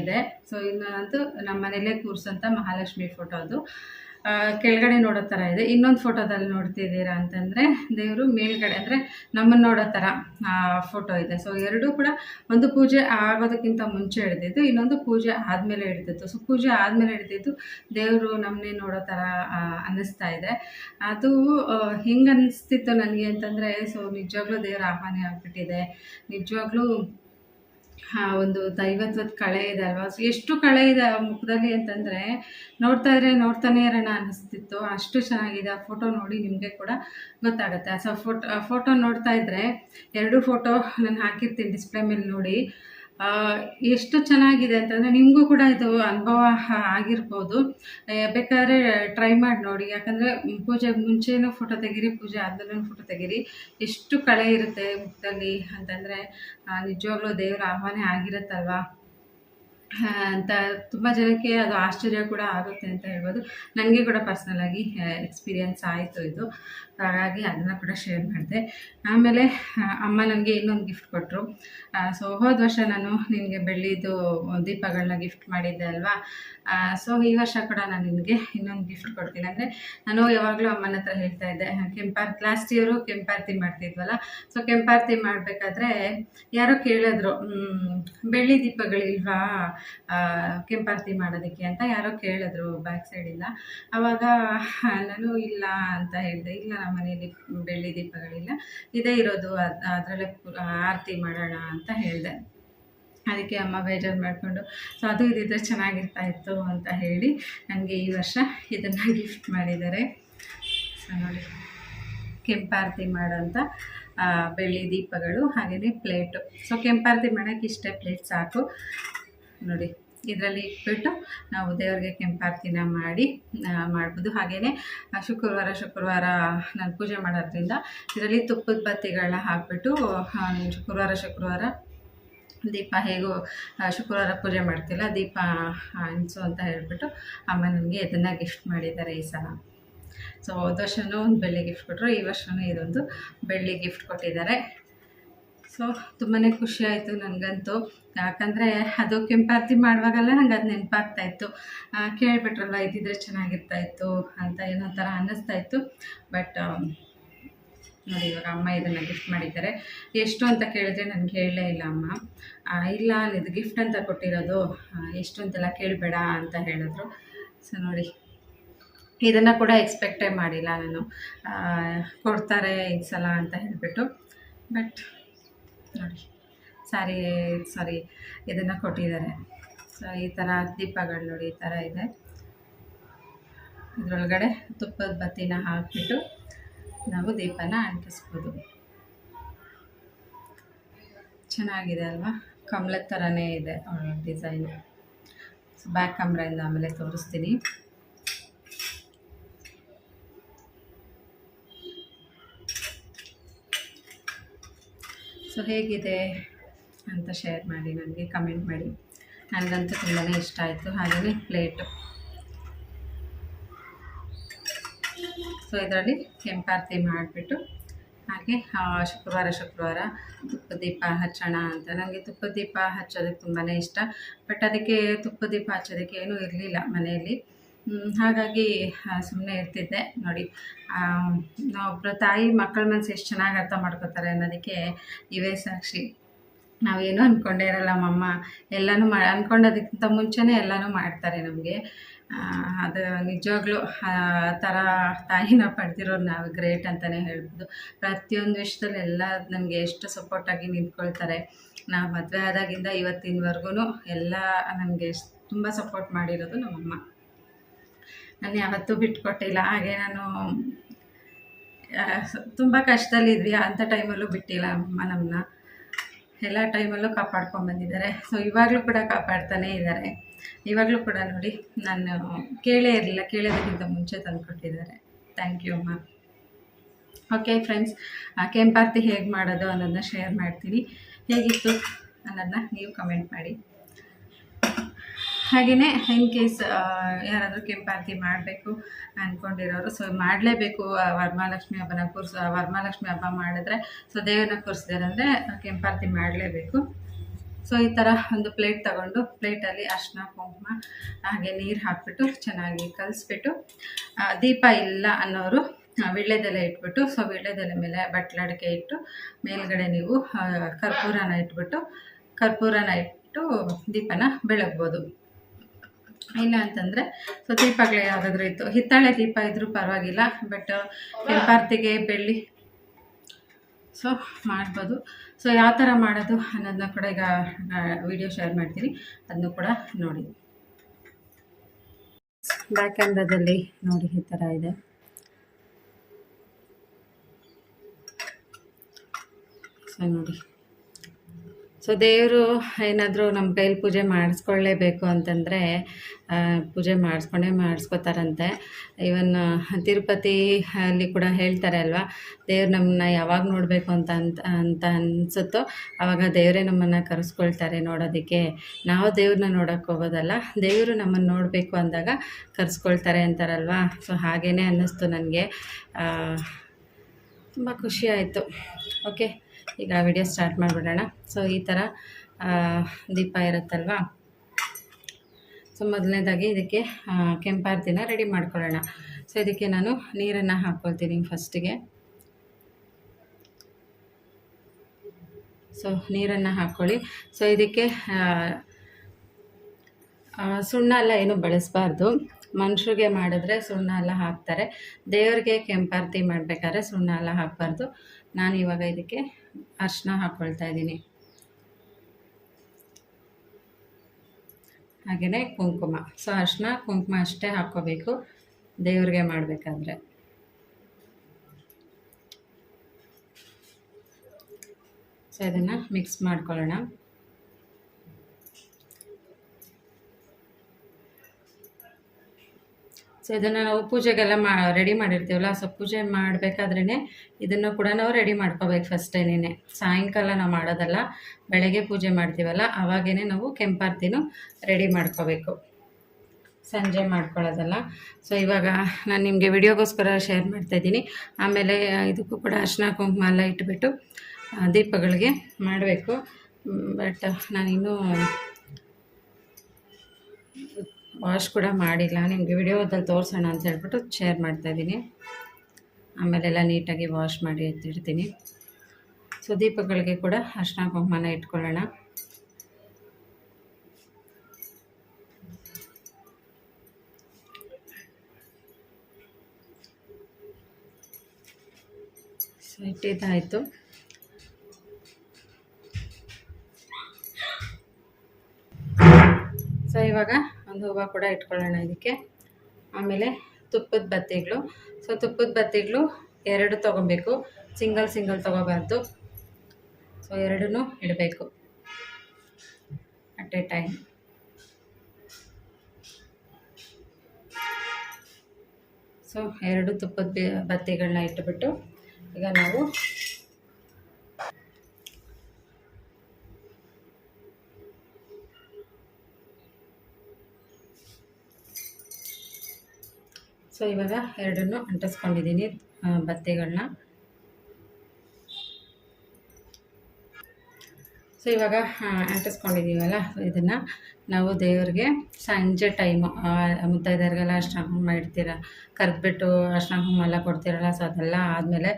ಇದೆ. ಸೊ ಇನ್ನೊಂದು ನಮ್ಮ ಮನೇಲೇ ಕೂರಿಸೋಂಥ ಮಹಾಲಕ್ಷ್ಮಿ ಫೋಟೋ ಅದು. ಕೆಳಗಡೆ ನೋಡೋ ಥರ ಇದೆ. ಇನ್ನೊಂದು ಫೋಟೋದಲ್ಲಿ ನೋಡ್ತಿದ್ದೀರಾ ಅಂತಂದರೆ ದೇವರು ಮೇಲ್ಗಡೆ, ಅಂದರೆ ನಮ್ಮನ್ನು ನೋಡೋ ಥರ ಫೋಟೋ ಇದೆ. ಸೊ ಎರಡೂ ಕೂಡ ಒಂದು ಪೂಜೆ ಆಗೋದಕ್ಕಿಂತ ಮುಂಚೆ ಹಿಡಿದಿದ್ದು, ಇನ್ನೊಂದು ಪೂಜೆ ಆದಮೇಲೆ ಹಿಡಿದಿತ್ತು ಸೊ ಪೂಜೆ ಆದಮೇಲೆ ಹಿಡಿದಿದ್ದು ದೇವರು ನಮ್ಮನ್ನೇ ನೋಡೋ ಥರ ಅನ್ನಿಸ್ತಾ ಇದೆ. ಅದು ಹೆಂಗೆ ಅನ್ನಿಸ್ತಿತ್ತು ನನಗೆ ಅಂತಂದರೆ ಸೊ ನಿಜವಾಗ್ಲೂ ದೇವರ ಆಹ್ವಾನ ಆಗಿಬಿಟ್ಟಿದೆ. ನಿಜವಾಗ್ಲೂ ಆ, ಒಂದು ದೈವತ್ವದ ಕಳೆ ಇದೆ ಅಲ್ವಾ? ಎಷ್ಟು ಕಳೆ ಇದೆ ಆ ಮುಖದಲ್ಲಿ ಅಂತಂದರೆ ನೋಡ್ತಾ ಇದ್ರೆ ನೋಡ್ತಾನೆ ಇರೋಣ ಅನಿಸ್ತಿತ್ತು. ಅಷ್ಟು ಚೆನ್ನಾಗಿದೆ. ಆ ಫೋಟೋ ನೋಡಿ ನಿಮಗೆ ಕೂಡ ಗೊತ್ತಾಗುತ್ತೆ. ಸೊ ಫೋಟೋ ಫೋಟೋ ನೋಡ್ತಾ ಇದ್ದರೆ ಎರಡು ಫೋಟೋ ನಾನು ಹಾಕಿರ್ತೀನಿ ಡಿಸ್ಪ್ಲೇ ಮೇಲೆ ನೋಡಿ. ಎಷ್ಟು ಚೆನ್ನಾಗಿದೆ ಅಂತಂದರೆ ನಿಮಗೂ ಕೂಡ ಇದು ಅನುಭವ ಆಗಿರ್ಬೋದು. ಬೇಕಾದ್ರೆ ಟ್ರೈ ಮಾಡಿ ನೋಡಿ. ಯಾಕಂದರೆ ಪೂಜೆ ಮುಂಚೆನೂ ಫೋಟೋ ತೆಗೀರಿ, ಪೂಜೆ ಆದಮೇಲೂ ಫೋಟೋ ತೆಗೀರಿ. ಎಷ್ಟು ಕಳೆ ಇರುತ್ತೆ ಮುಖದಲ್ಲಿ ಅಂತಂದರೆ ನಿಜವಾಗ್ಲೂ ದೇವರ ಆಹ್ವಾನ ಆಗಿರುತ್ತಲ್ವಾ? ಅಂತ ತುಂಬ ಜನಕ್ಕೆ ಅದು ಆಶ್ಚರ್ಯ ಕೂಡ ಆಗುತ್ತೆ ಅಂತ ಹೇಳ್ಬೋದು. ನನಗೆ ಕೂಡ ಪರ್ಸ್ನಲಾಗಿ ಎಕ್ಸ್ಪೀರಿಯನ್ಸ್ ಆಯಿತು ಇದು. ಹಾಗಾಗಿ ಅದನ್ನು ಕೂಡ ಶೇರ್ ಮಾಡಿದೆ. ಆಮೇಲೆ ಅಮ್ಮ ನನಗೆ ಇನ್ನೊಂದು ಗಿಫ್ಟ್ ಕೊಟ್ಟರು ಸೊ ಹೋದ ವರ್ಷ ನಾನು ನಿನಗೆ ಬೆಳ್ಳಿದು ದೀಪಗಳನ್ನ ಗಿಫ್ಟ್ ಮಾಡಿದ್ದೆ ಅಲ್ವಾ? ಸೊ ಈ ವರ್ಷ ಕೂಡ ನಾನು ನಿನಗೆ ಇನ್ನೊಂದು ಗಿಫ್ಟ್ ಕೊಡ್ತೀನಿ. ಅಂದರೆ ನಾನು ಯಾವಾಗಲೂ ಅಮ್ಮನ ಹತ್ರ ಹೇಳ್ತಾ ಇದ್ದೆ ಕೆಂಪಾರ್ ಲಾಸ್ಟ್ ಇಯರು ಕೆಂಪಾರ್ತಿ ಮಾಡ್ತಿದ್ವಲ್ಲ? ಸೊ ಕೆಂಪಾರ್ತಿ ಮಾಡಬೇಕಾದ್ರೆ ಯಾರೋ ಕೇಳಿದ್ರು ಬೆಳ್ಳಿ ದೀಪಗಳಿಲ್ವಾ? ಕೆಂಪಾರ್ತಿ ಮಾಡೋದಕ್ಕೆ ಅಂತ ಯಾರೋ ಕೇಳಿದ್ರು ಬ್ಯಾಕ್ ಸೈಡಿಂದ ಆವಾಗ ನಾನು ಇಲ್ಲ ಅಂತ ಹೇಳಿದೆ. ಇಲ್ಲ, ನಮ್ಮ ಮನೆಯಲ್ಲಿ ಬೆಳ್ಳಿ ದೀಪಗಳಿಲ್ಲ. ಇದೇ ಇರೋದು. ಅದ್- ಅದರಲ್ಲೇ ಆರತಿ ಮಾಡೋಣ ಅಂತ ಹೇಳಿದೆ. ಅದಕ್ಕೆ ಅಮ್ಮ ಬೇಜಾರು ಮಾಡಿಕೊಂಡು, ಸೊ, ಅದು ಇದಿದ್ರೆ ಚೆನ್ನಾಗಿರ್ತಾ ಇತ್ತು ಅಂತ ಹೇಳಿ ನನಗೆ ಈ ವರ್ಷ ಇದನ್ನು ಗಿಫ್ಟ್ ಮಾಡಿದ್ದಾರೆ. ಸೊ, ನೋಡಿ. ಕೆಂಪಾರತಿ ಮಾಡೋಂಥ ಬೆಳ್ಳಿ ದೀಪಗಳು ಹಾಗೆಯೇ ಪ್ಲೇಟು ಸೊ ಕೆಂಪಾರತಿ ಮಾಡೋಕ್ಕೆ ಇಷ್ಟೇ ಪ್ಲೇಟ್ ಸಾಕು. ನೋಡಿ, ಇದರಲ್ಲಿ ಇಟ್ಬಿಟ್ಟು ನಾವು ದೇವರಿಗೆ ಕೆಂಪಾರ್ತಿನ ಮಾಡಿ ಮಾಡ್ಬೋದು. ಹಾಗೆಯೇ ಶುಕ್ರವಾರ ಶುಕ್ರವಾರ ನಾನು ಪೂಜೆ ಮಾಡೋದ್ರಿಂದ ಇದರಲ್ಲಿ ತುಪ್ಪದ ಬತ್ತಿಗಳನ್ನ ಹಾಕ್ಬಿಟ್ಟು ಶುಕ್ರವಾರ ಶುಕ್ರವಾರ ದೀಪ ಹೇಗೂ ಶುಕ್ರವಾರ ಪೂಜೆ ಮಾಡ್ತಿಲ್ಲ ದೀಪ ಅನಿಸು ಅಂತ ಹೇಳ್ಬಿಟ್ಟು ಅಮ್ಮ ನನಗೆ ಇದನ್ನು ಗಿಫ್ಟ್ ಮಾಡಿದ್ದಾರೆ ಈ ಸಲ. ಸೊ ಹೋದ ವರ್ಷವೂ ಒಂದು ಬೆಳ್ಳಿ ಗಿಫ್ಟ್ ಕೊಟ್ಟರು ಈ ವರ್ಷವೂ ಇದೊಂದು ಬೆಳ್ಳಿ ಗಿಫ್ಟ್ ಕೊಟ್ಟಿದ್ದಾರೆ. ಸೊ ತುಂಬಾ ಖುಷಿ ಆಯಿತು ನನಗಂತೂ. ಯಾಕಂದರೆ ಅದು ಕೆಂಪಾರತಿ ಮಾಡುವಾಗೆಲ್ಲ ನಂಗೆ ಅದು ನೆನಪಾಗ್ತಾ ಇತ್ತು. ಕೇಳಿಬಿಟ್ರಲ್ಲ ಇದ್ದಿದ್ರೆ ಚೆನ್ನಾಗಿರ್ತಾ ಇತ್ತು ಅಂತ ಏನೋ ಥರ ಅನ್ನಿಸ್ತಾ ಇತ್ತು. ಬಟ್ ನೋಡಿ, ಇವಾಗ ಅಮ್ಮ ಇದನ್ನು ಗಿಫ್ಟ್ ಮಾಡಿದ್ದಾರೆ. ಎಷ್ಟು ಅಂತ ಕೇಳಿದ್ರೆ ನನಗೆ ಹೇಳಲೇ ಇಲ್ಲ ಅಮ್ಮ. ಇಲ್ಲ ಇದು ಗಿಫ್ಟ್ ಅಂತ ಕೊಟ್ಟಿರೋದು ಎಷ್ಟು ಅಂತೆಲ್ಲ ಕೇಳಬೇಡ ಅಂತ ಹೇಳಿದ್ರು. ಸೊ, ನೋಡಿ, ಇದನ್ನು ಕೂಡ ಎಕ್ಸ್ಪೆಕ್ಟೇ ಮಾಡಿಲ್ಲ ನಾನು. ಕೊಡ್ತಾರೆ ಈ ಸಲ ಅಂತ ಹೇಳಿಬಿಟ್ಟು. ಬಟ್ ನೋಡಿ. ಸಾರಿ ಸಾರಿ, ಇದನ್ನು ಕೊಟ್ಟಿದ್ದಾರೆ. ಸೊ ಈ ಥರ ದೀಪಗಳು ನೋಡಿ, ಈ ಥರ ಇದೆ. ಇದರೊಳಗಡೆ ತುಪ್ಪದ ಬತ್ತಿನ ಹಾಕಿಬಿಟ್ಟು ನಾವು ದೀಪನ ಅಂಟಿಸ್ಬೋದು. ಚೆನ್ನಾಗಿದೆ ಅಲ್ವಾ? ಕಮಲದ ಥರನೇ ಇದೆ ಡಿಸೈನು ಬ್ಯಾಕ್ ಕ್ಯಾಮ್ರಾಯಿಂದ ಆಮೇಲೆ ತೋರಿಸ್ತೀನಿ. ಸೊ ಹೇಗಿದೆ ಅಂತ ಶೇರ್ ಮಾಡಿ ನನಗೆ ಕಮೆಂಟ್ ಮಾಡಿ. ನನಗಂತೂ ತುಂಬಾ ಇಷ್ಟ ಆಯಿತು. ಹಾಗೆಯೇ ಪ್ಲೇಟು ಸೊ ಇದರಲ್ಲಿ ಕೆಂಪಾರತಿ ಮಾಡಿಬಿಟ್ಟು, ಹಾಗೆ ಶುಕ್ರವಾರ ಶುಕ್ರವಾರ ತುಪ್ಪ ದೀಪ ಹಚ್ಚೋಣ ಅಂತ. ನನಗೆ ತುಪ್ಪ ದೀಪ ಹಚ್ಚೋದಕ್ಕೆ ತುಂಬಾ ಇಷ್ಟ. ಬಟ್ ಅದಕ್ಕೆ ತುಪ್ಪ ದೀಪ ಹಚ್ಚೋದಕ್ಕೆ ಏನೂ ಇರಲಿಲ್ಲ ಮನೆಯಲ್ಲಿ. ಹಾಗಾಗಿ ಸುಮ್ಮನೆ ಇರ್ತಿದ್ದೆ ನೋಡಿ. ನಾವೊಬ್ಬರು ತಾಯಿ ಮಕ್ಕಳ ಮನಸ್ಸು ಎಷ್ಟು ಚೆನ್ನಾಗಿ ಅರ್ಥ ಮಾಡ್ಕೋತಾರೆ ಅನ್ನೋದಕ್ಕೆ ಇವೇ ಸಾಕ್ಷಿ. ನಾವೇನು ಅಂದ್ಕೊಂಡೇ ಇರಲ್ಲ ನಮ್ಮಮ್ಮ ಎಲ್ಲನೂ ಮಾ ಅಂದ್ಕೊಂಡೋದಕ್ಕಿಂತ ಮುಂಚೆನೇ ಎಲ್ಲನೂ ಮಾಡ್ತಾರೆ ನಮಗೆ. ಅದು ನಿಜವಾಗ್ಲೂ, ಆ, ಥರ ತಾಯಿನ ಪಡೆದಿರೋರು ನಾವು ಗ್ರೇಟ್ ಅಂತಲೇ ಹೇಳ್ಬೋದು. ಪ್ರತಿಯೊಂದು ವಿಷಯದಲ್ಲಿ ಎಲ್ಲ ನನಗೆ ಎಷ್ಟು ಸಪೋರ್ಟಾಗಿ ನಿಂತ್ಕೊಳ್ತಾರೆ. ನಾವು ಮದುವೆ ಆದಾಗಿಂದ ಇವತ್ತಿನವರೆಗೂ ಎಲ್ಲ ನನಗೆ ತುಂಬ ಸಪೋರ್ಟ್ ಮಾಡಿರೋದು ನಮ್ಮಮ್ಮ. ನಾನು ಯಾವತ್ತೂ ಬಿಟ್ಕೊಟ್ಟಿಲ್ಲ. ಹಾಗೆ ನಾನು ತುಂಬ ಕಷ್ಟದಲ್ಲಿದ್ವಿ. ಅಂಥ ಟೈಮಲ್ಲೂ ಬಿಟ್ಟಿಲ್ಲ ಅಮ್ಮ ನಮ್ಮನ್ನ ಎಲ್ಲ ಟೈಮಲ್ಲೂ ಕಾಪಾಡ್ಕೊಂಡು ಬಂದಿದ್ದಾರೆ. ಸೊ ಇವಾಗಲೂ ಕೂಡ ಕಾಪಾಡ್ತಾನೇ ಇದ್ದಾರೆ. ಇವಾಗಲೂ ಕೂಡ ನೋಡಿ, ನಾನು ಕೇಳೇ ಇರಲಿಲ್ಲ. ಕೇಳೋದಕ್ಕಿಂತ ಮುಂಚೆ ತಂದುಕೊಟ್ಟಿದ್ದಾರೆ ಥ್ಯಾಂಕ್ ಯು ಅಮ್ಮ. ಓಕೆ ಫ್ರೆಂಡ್ಸ್ ಕೆಂಪಾರ್ತಿ ಹೇಗೆ ಮಾಡೋದು ಅನ್ನೋದನ್ನ ಶೇರ್ ಮಾಡ್ತೀನಿ. ಹೇಗಿತ್ತು ಅನ್ನೋದನ್ನ ನೀವು ಕಮೆಂಟ್ ಮಾಡಿ. ಹಾಗೆಯೇ ಇನ್ ಕೇಸ್ ಯಾರಾದರೂ ಕೆಂಪಾರತಿ ಮಾಡಬೇಕು ಅಂದ್ಕೊಂಡಿರೋರು ಸೊ ಮಾಡಲೇಬೇಕು ವರಮಹಾಲಕ್ಷ್ಮಿ ಹಬ್ಬನ ಕೂರಿಸ ವರಮಹಾಲಕ್ಷ್ಮಿ ಹಬ್ಬ ಮಾಡಿದ್ರೆ ಸೊ ದೇವನ ಕೂರಿಸಿದಾರಂದರೆ ಕೆಂಪಾರತಿ ಮಾಡಲೇಬೇಕು. ಸೊ ಈ ಥರ ಒಂದು ಪ್ಲೇಟ್ ತಗೊಂಡು ಪ್ಲೇಟಲ್ಲಿ ಅರ್ಶಿನ, ಕುಂಕುಮ, ಹಾಗೆ ನೀರು ಹಾಕ್ಬಿಟ್ಟು ಚೆನ್ನಾಗಿ ಕಲಿಸ್ಬಿಟ್ಟು ದೀಪ ಇಲ್ಲ ಅನ್ನೋರು ವಿಳ್ಳೆದೆಲೆ ಇಟ್ಬಿಟ್ಟು ಸೊ ವೀಳ್ಯದೆಲೆ ಮೇಲೆ ಬಟ್ಲಡಿಕೆ ಇಟ್ಟು, ಮೇಲ್ಗಡೆ ನೀವು ಕರ್ಪೂರನ ಇಟ್ಬಿಟ್ಟು, ಕರ್ಪೂರನ ಇಟ್ಟು ದೀಪನ ಬೆಳಗ್ಬೋದು. ಇಲ್ಲ ಅಂತಂದರೆ ಸೊ ದೀಪಗಳೇ ಯಾವುದಾದ್ರೂ ಇತ್ತು. ಹಿತ್ತಾಳೆ ದೀಪ ಇದ್ದರೂ ಪರವಾಗಿಲ್ಲ ಬಟ್ ಕೆಂಪಾರ್ತಿಗೆ ಬೆಳ್ಳಿ. ಸೊ ಮಾಡ್ಬೋದು. ಸೊ ಯಾವ ಥರ ಮಾಡೋದು ಅನ್ನೋದನ್ನ ಕೂಡ ಈಗ ವಿಡಿಯೋ ಶೇರ್ ಮಾಡ್ತೀನಿ. ಅದನ್ನು ಕೂಡ ನೋಡಿ. ಬ್ಯಾಕ್ ಕ್ಯಾಮ್ರಾದಲ್ಲಿ ನೋಡಿ ಈ ಥರ ಇದೆ. ಸೊ ನೋಡಿ. ಸೊ ದೇವರು ಏನಾದರೂ ನಮ್ಮ ಕೈಲಿ ಪೂಜೆ ಮಾಡಿಸ್ಕೊಳ್ಳೇಬೇಕು ಅಂತಂದರೆ ಪೂಜೆ ಮಾಡಿಸ್ಕೊಂಡೇ ಮಾಡಿಸ್ಕೋತಾರಂತೆ. ಇವನ್ ತಿರುಪತಿ ಅಲ್ಲಿ ಕೂಡ ಹೇಳ್ತಾರೆ ಅಲ್ವಾ, ದೇವ್ರು ನಮ್ಮನ್ನ ಯಾವಾಗ ನೋಡಬೇಕು ಅಂತ ಅಂತ ಅಂತ ಅನಿಸುತ್ತೋ ಆವಾಗ ದೇವರೇ ನಮ್ಮನ್ನು ಕರೆಸ್ಕೊಳ್ತಾರೆ ನೋಡೋದಕ್ಕೆ. ನಾವು ದೇವ್ರನ್ನ ನೋಡೋಕ್ಕೆ ಹೋಗೋದಲ್ಲ, ದೇವರು ನಮ್ಮನ್ನು ನೋಡಬೇಕು ಅಂದಾಗ ಕರೆಸ್ಕೊಳ್ತಾರೆ ಅಂತಾರಲ್ವಾ. ಸೊ ಹಾಗೇ ಅನ್ನಿಸ್ತು ನನಗೆ. ತುಂಬ ಖುಷಿ ಆಯಿತು. ಓಕೆ ಈಗ ವಿಡಿಯೋ ಸ್ಟಾರ್ಟ್ ಮಾಡಿಬಿಡೋಣ. ಸೊ ಈ ಥರ ದೀಪ ಇರುತ್ತಲ್ವಾ? ಸೊ ಮೊದಲನೇದಾಗಿ ಇದಕ್ಕೆ ಕೆಂಪಾರ್ತಿನ ರೆಡಿ ಮಾಡ್ಕೊಳ್ಳೋಣ. ಸೊ ಇದಕ್ಕೆ ನಾನು ನೀರನ್ನು ಹಾಕ್ಕೊಳ್ತೀನಿ ಫಸ್ಟಿಗೆ ಸೊ ನೀರನ್ನು ಹಾಕ್ಕೊಳ್ಳಿ. ಸೊ ಇದಕ್ಕೆ ಸುಣ್ಣ ಎಲ್ಲ ಏನು ಬಳಸಬಾರ್ದು. ಮನುಷ್ಯರಿಗೆ ಮಾಡಿದ್ರೆ ಸುಣ್ಣ ಎಲ್ಲ ಹಾಕ್ತಾರೆ. ದೇವರಿಗೆ ಕೆಂಪಾರತಿ ಮಾಡಬೇಕಾದ್ರೆ ಸುಣ್ಣ ಎಲ್ಲ ಹಾಕಬಾರ್ದು. ನಾನು ಇವಾಗ ಇದಕ್ಕೆ ಅರಿಶಿನ ಹಾಕ್ಕೊಳ್ತಾ ಇದ್ದೀನಿ. ಹಾಗೆಯೇ ಕುಂಕುಮ. ಸೊ ಅರ್ಶಿನ ಕುಂಕುಮ ಅಷ್ಟೇ ಹಾಕ್ಕೋಬೇಕು. ದೇವ್ರಿಗೆ ಮಾಡಬೇಕಾದ್ರೆ. ಸೊ ಇದನ್ನು ಮಿಕ್ಸ್ ಮಾಡ್ಕೊಳ್ಳೋಣ. ಸೊ ಇದನ್ನು ನಾವು ಪೂಜೆಗೆಲ್ಲ ಮಾ ರೆಡಿ ಮಾಡಿರ್ತೀವಲ್ಲ ಸೊ ಪೂಜೆ ಮಾಡಬೇಕಾದ್ರೇ ಇದನ್ನು ಕೂಡ ನಾವು ರೆಡಿ ಮಾಡ್ಕೋಬೇಕು ಫಸ್ಟೇನೆ ಸಾಯಂಕಾಲ ನಾವು ಮಾಡೋದಲ್ಲ, ಬೆಳಗ್ಗೆ ಪೂಜೆ ಮಾಡ್ತೀವಲ್ಲ ಆವಾಗೇ ನಾವು ಕೆಂಪಾರ್ತಿನೂ ರೆಡಿ ಮಾಡ್ಕೋಬೇಕು. ಸಂಜೆ ಮಾಡ್ಕೊಳ್ಳೋದಲ್ಲ. ಸೊ ಇವಾಗ ನಾನು ನಿಮಗೆ ವಿಡಿಯೋಗೋಸ್ಕರ ಶೇರ್ ಮಾಡ್ತಾಯಿದ್ದೀನಿ ಆಮೇಲೆ ಇದಕ್ಕೂ ಕೂಡ ಅರ್ಶಿನ, ಕುಂಕುಮ ಎಲ್ಲ ಇಟ್ಬಿಟ್ಟು ದೀಪಗಳಿಗೆ ಮಾಡಬೇಕು. ಬಟ್ ನಾನಿನ್ನೂ ವಾಶ್ ಕೂಡ ಮಾಡಿಲ್ಲ. ನಿಮಗೆ ವಿಡಿಯೋದಲ್ಲಿ ತೋರಿಸೋಣ ಅಂತ ಹೇಳ್ಬಿಟ್ಟು ಶೇರ್ ಮಾಡ್ತಾಯಿದ್ದೀನಿ ಆಮೇಲೆಲ್ಲ ನೀಟಾಗಿ ವಾಶ್ ಮಾಡಿ ಎತ್ತಿಡ್ತೀನಿ. ಸೊ ದೀಪಗಳಿಗೆ ಕೂಡ ಅರ್ಶನ ಬಹುಮಾನ ಇಟ್ಕೊಳ್ಳೋಣ. ಸೊ ಇಟ್ಟಿದ್ದಾಯಿತು. ಸೊ ಇವಾಗ ಒಂದು ಹೂವು ಕೂಡ ಇಟ್ಕೊಳ್ಳೋಣ ಇದಕ್ಕೆ. ಆಮೇಲೆ ತುಪ್ಪದ ಬತ್ತಿಗಳು. ಸೊ ತುಪ್ಪದ ಬತ್ತಿಗಳು ಎರಡು ತೊಗೊಬೇಕು. Single single ತೊಗೋಬಾರ್ದು. ಸೊ ಎರಡೂ ಇಡಬೇಕು. ಅಟ್ ಎ ಟೈಮ್ ಸೊ ಎರಡು ತುಪ್ಪದ ಬತ್ತಿಗಳನ್ನ ಇಟ್ಬಿಟ್ಟು ಈಗ ನಾವು ಸೊ ಇವಾಗ ಎರಡನ್ನು ಅಂಟಿಸ್ಕೊಂಡಿದ್ದೀನಿ ಬತ್ತೆಗಳನ್ನ. ಸೊ ಇವಾಗ ಆಂಟಿಸ್ಕೊಂಡಿದ್ದೀವಲ್ಲ ಇದನ್ನು ನಾವು ದೇವರಿಗೆ ಸಂಜೆ ಟೈಮು ಮುತ್ತೈದರಿಗೆಲ್ಲ ಅರ್ಶನ ಕುಂಕುಮ ಇಡ್ತೀರ ಕರೆದ್ಬಿಟ್ಟು ಅರ್ಶಿನ ಕುಂಕುಮ ಎಲ್ಲ ಕೊಡ್ತೀರಲ್ಲ ಸೊ ಅದೆಲ್ಲ ಆದಮೇಲೆ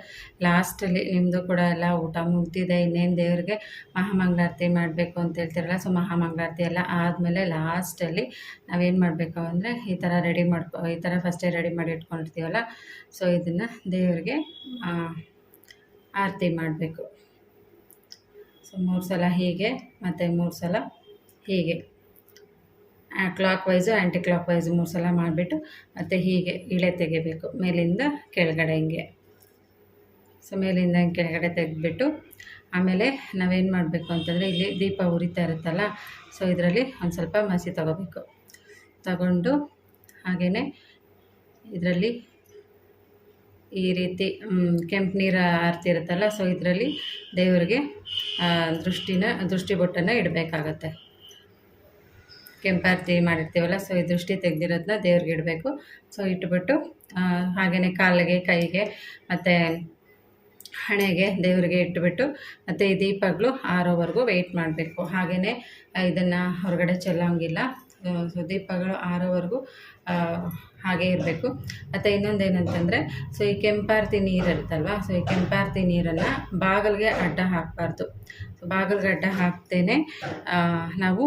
ಲಾಸ್ಟಲ್ಲಿ ನಿಮ್ಮದು ಕೂಡ ಎಲ್ಲ ಊಟ ಮುಗ್ದಿದೆ, ಇನ್ನೇನು ದೇವ್ರಿಗೆ ಮಹಾಮಂಗಳಾರತಿ ಮಾಡಬೇಕು ಅಂತ ಹೇಳ್ತೀರಲ್ಲ ಸೊ ಮಹಾಮಂಗಳಾರತಿ ಎಲ್ಲ ಆದಮೇಲೆ ಲಾಸ್ಟಲ್ಲಿ ನಾವೇನು ಮಾಡಬೇಕು ಅಂದರೆ ಈ ಥರ ರೆಡಿ ಮಾಡ್ಕೊ, ಈ ಥರ ಫಸ್ಟೇ ರೆಡಿ ಮಾಡಿ ಇಟ್ಕೊಂಡಿರ್ತೀವಲ್ಲ ಸೊ ಇದನ್ನು ದೇವರಿಗೆ ಆರತಿ ಮಾಡಬೇಕು. ಸೊ ಮೂರು ಸಲ ಹೀಗೆ, ಮತ್ತು ಮೂರು ಸಲ ಹೀಗೆ. Clockwise anticlockwise ಮೂರು ಸಲ ಮಾಡಿಬಿಟ್ಟು, ಮತ್ತು ಹೀಗೆ ಇಳೆ ತೆಗಿಬೇಕು. ಮೇಲಿಂದ ಕೆಳಗಡೆ ಹಿಂಗೆ. ಸೊ ಮೇಲಿಂದ ಹಿಂಗೆ ಕೆಳಗಡೆ ತೆಗೆದ್ಬಿಟ್ಟು, ಆಮೇಲೆ ನಾವೇನು ಮಾಡಬೇಕು ಅಂತಂದರೆ ಇಲ್ಲಿ ದೀಪ ಉರಿತಾ ಇರುತ್ತಲ್ಲ ಸೊ ಇದರಲ್ಲಿ ಒಂದು ಸ್ವಲ್ಪ ಮಸಿ ತಗೋಬೇಕು. ತಗೊಂಡು ಹಾಗೆಯೇ ಇದರಲ್ಲಿ ಈ ರೀತಿ ಕೆಂಪು ನೀರು ಆರ್ತಿರುತ್ತಲ್ಲ ಸೊ ಇದರಲ್ಲಿ ದೇವರಿಗೆ ದೃಷ್ಟಿನ, ದೃಷ್ಟಿ ಬೊಟ್ಟನ್ನು ಇಡಬೇಕಾಗತ್ತೆ. ಕೆಂಪಾರತಿ ಮಾಡಿರ್ತೀವಲ್ಲ ಸೊ ಈ ದೃಷ್ಟಿ ತೆಗೆದಿರೋದನ್ನ ದೇವ್ರಿಗೆ ಇಡಬೇಕು. ಸೊ ಇಟ್ಬಿಟ್ಟು ಹಾಗೆಯೇ ಕಾಲಿಗೆ, ಕೈಗೆ, ಮತ್ತು ಹಣೆಗೆ ದೇವರಿಗೆ ಇಟ್ಬಿಟ್ಟು, ಮತ್ತು ಈ ದೀಪಗಳು ಆರೋವರೆಗೂ ವೆಯ್ಟ್ ಮಾಡಬೇಕು. ಹಾಗೆಯೇ ಇದನ್ನು ಹೊರಗಡೆ ಚೆಲ್ಲೋಂಗಿಲ್ಲ. ದೀಪಗಳು ಆರೋವರೆಗೂ ಹಾಗೆ ಇರಬೇಕು. ಮತ್ತು ಇನ್ನೊಂದು ಏನಂತಂದರೆ ಸೊ ಈ ಕೆಂಪಾರ್ತಿ ನೀರು ಇರುತ್ತಲ್ವ ಸೊ ಈ ಕೆಂಪಾರ್ತಿ ನೀರನ್ನು ಬಾಗಿಲಿಗೆ ಅಡ್ಡ ಹಾಕಬಾರ್ದು. ಸೊ ಬಾಗಿಲಿಗೆ ಅಡ್ಡ ಹಾಕ್ತೇನೆ. ನಾವು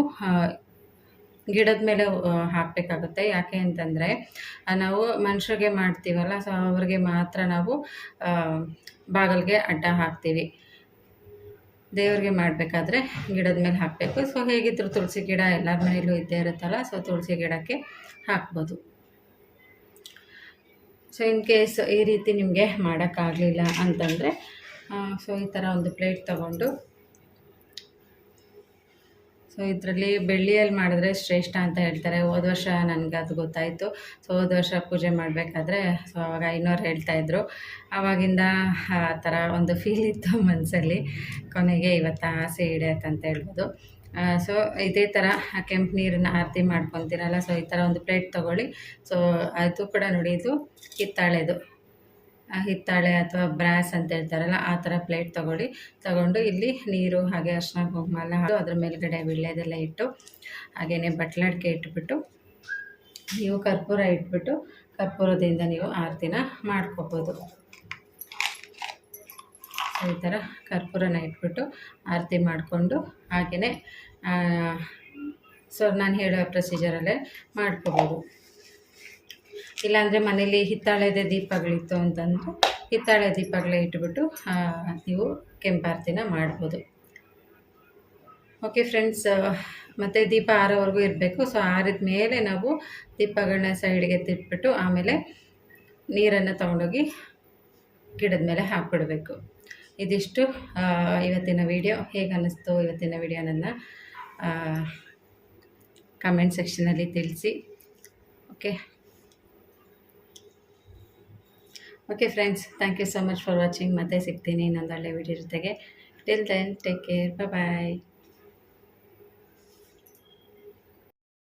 ಗಿಡದ ಮೇಲೆ ಹಾಕಬೇಕಾಗುತ್ತೆ. ಯಾಕೆ ಅಂತಂದರೆ ನಾವು ಮನುಷ್ಯರಿಗೆ ಮಾಡ್ತೀವಲ್ಲ, ಸೊ ಅವ್ರಿಗೆ ಮಾತ್ರ ನಾವು ಬಾಗಿಲಿಗೆ ಅಡ್ಡ ಹಾಕ್ತೀವಿ. ದೇವ್ರಿಗೆ ಮಾಡಬೇಕಾದ್ರೆ ಗಿಡದ ಮೇಲೆ ಹಾಕಬೇಕು. ಸೊ ಹೇಗಿದ್ರು ತುಳಸಿ ಗಿಡ ಎಲ್ಲರ ಮನೆಯಲ್ಲೂ ಇದ್ದೇ ಇರುತ್ತಲ್ಲ ಸೊ ತುಳಸಿ ಗಿಡಕ್ಕೆ ಹಾಕ್ಬೋದು. ಸೊ ಇನ್ ಕೇಸ್ ಈ ರೀತಿ ನಿಮಗೆ ಮಾಡೋಕ್ಕಾಗಲಿಲ್ಲ ಅಂತಂದರೆ ಸೊ ಈ ಥರ ಒಂದು ಪ್ಲೇಟ್ ತಗೊಂಡು ಸೊ ಇದರಲ್ಲಿ ಬೆಳ್ಳಿಯಲ್ಲಿ ಮಾಡಿದ್ರೆ ಶ್ರೇಷ್ಠ ಅಂತ ಹೇಳ್ತಾರೆ. ಹೋದ ವರ್ಷ ನನಗೆ ಅದು ಗೊತ್ತಾಯಿತು. ಸೊ ಹೋದ ವರ್ಷ ಪೂಜೆ ಮಾಡಬೇಕಾದ್ರೆ ಸೊ ಅವಾಗ ಐನೋರು ಹೇಳ್ತಾಯಿದ್ರು ಆವಾಗಿಂದ ಆ, ಥರ ಒಂದು ಫೀಲ್ ಇತ್ತು ಮನಸ್ಸಲ್ಲಿ ಕೊನೆಗೆ ಇವತ್ತು ಆಸೆ ಅಂತ ಹೇಳ್ಬೋದು. ಸೊ ಇದೇ ಥರ ಕೆಂಪು ನೀರನ್ನ ಆರತಿ ಮಾಡ್ಕೊತೀರಲ್ಲ ಸೊ ಈ ಥರ ಒಂದು ಪ್ಲೇಟ್ ತೊಗೊಳ್ಳಿ. ಸೊ ಅದು ಕೂಡ ನೋಡಿ ಆ ಹಿತ್ತಾಳೆ ಅಥವಾ ಬ್ರಾಸ್ ಅಂತ ಹೇಳ್ತಾರಲ್ಲ, ಆ ಥರ ಪ್ಲೇಟ್ ತೊಗೊಳ್ಳಿ. ತಗೊಂಡು ಇಲ್ಲಿ ನೀರು, ಹಾಗೆ ಅರ್ಶಿನ ಕುಂಕುಮ ಎಲ್ಲ ಹಾಕಿ ಅದ್ರ ಮೇಲ್ಗಡೆ ವಿಳ್ಳೆದೆಲ್ಲ ಇಟ್ಟು ಹಾಗೆಯೇ ಬಟ್ಲಾಡಿಕೆ ಇಟ್ಬಿಟ್ಟು, ನೀವು ಕರ್ಪೂರ ಇಟ್ಬಿಟ್ಟು, ಕರ್ಪೂರದಿಂದ ನೀವು ಆರತಿನ ಮಾಡ್ಕೋಬೋದು. ಈ ಥರ ಕರ್ಪೂರನ ಇಟ್ಬಿಟ್ಟು ಆರತಿ ಮಾಡಿಕೊಂಡು ಹಾಗೆಯೇ ಸೊ ನಾನು ಹೇಳೋ ಪ್ರೊಸೀಜರಲ್ಲೇ ಮಾಡ್ಕೋಬೋದು. ಇಲ್ಲಾಂದರೆ ಮನೇಲಿ ಹಿತ್ತಾಳೆದೆ ದೀಪಗಳಿತ್ತು ಅಂತಂದರೆ ಹಿತ್ತಾಳೆ ದೀಪಗಳೇ ಇಟ್ಬಿಟ್ಟು ನೀವು ಕೆಂಪಾರತಿನ ಮಾಡ್ಬೋದು. ಓಕೆ ಫ್ರೆಂಡ್ಸ್ ಮತ್ತು ದೀಪ ಆರೋವರೆಗೂ ಇರಬೇಕು. ಸೊ ಆರಿದ ಮೇಲೆ ನಾವು ದೀಪಗಳನ್ನ ಸೈಡ್ಗೆ ತಿಟ್ಬಿಟ್ಟು ಆಮೇಲೆ ನೀರನ್ನು ತೊಗೊಂಡೋಗಿ ಗಿಡದ ಮೇಲೆ ಹಾಕ್ಬಿಡಬೇಕು. ಇದಿಷ್ಟು ಇವತ್ತಿನ ವಿಡಿಯೋ ಹೇಗೆ ಅನ್ನಿಸ್ತು ಇವತ್ತಿನ ವಿಡಿಯೋ ನನ್ನ ಕಮೆಂಟ್ ಸೆಕ್ಷನಲ್ಲಿ ತಿಳಿಸಿ. Okay okay friends thank you so much for watching ಮತ್ತೆ ಸಿಗ್ತೀನಿ ಇನ್ನೊಂದು ಒಳ್ಳೆ ವಿಡಿಯೋ ಜೊತೆಗೆ. Till then take care bye